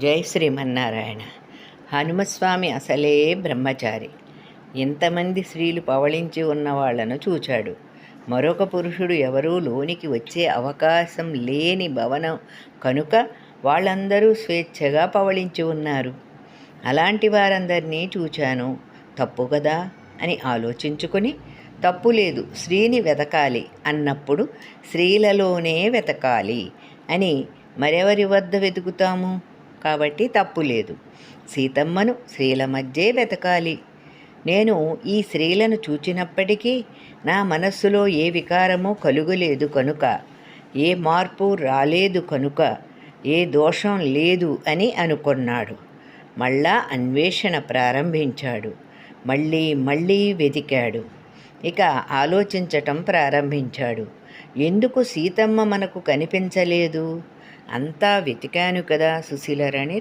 జై శ్రీమన్నారాయణ. హనుమస్వామి అసలే బ్రహ్మచారి. ఎంతమంది స్త్రీలు పవళించి ఉన్న వాళ్ళను చూచాడు. మరొక పురుషుడు ఎవరూ లోనికి వచ్చే అవకాశం లేని భవనం. కనుక వాళ్ళందరూ స్వేచ్ఛగా పవళించి ఉన్నారు. అలాంటి వారందరినీ చూచాను. తప్పు కదా? అని ఆలోచించుకొని తప్పు లేదు స్త్రీని వెతకాలి అన్నప్పుడు స్త్రీలలోనే వెతకాలి అని మరెవరి వద్ద వెతుకుతాము? కాబట్టి తప్పు లేదు. సీతమ్మను స్త్రీల మధ్యే వెతకాలి. నేను ఈ స్త్రీలను చూచినప్పటికీ నా మనస్సులో ఏ వికారము కలుగలేదు కనుక ఏ మార్పు రాలేదు కనుక ఏ దోషం లేదు అని అనుకున్నాడు. మళ్ళా అన్వేషణ ప్రారంభించాడు. మళ్ళీ మళ్ళీ వెతికాడు. ఇక ఆలోచించటం ప్రారంభించాడు. ఎందుకు సీతమ్మ మనకు కనిపించలేదు? అంతా వెతికాను కదా సుశీలరాణి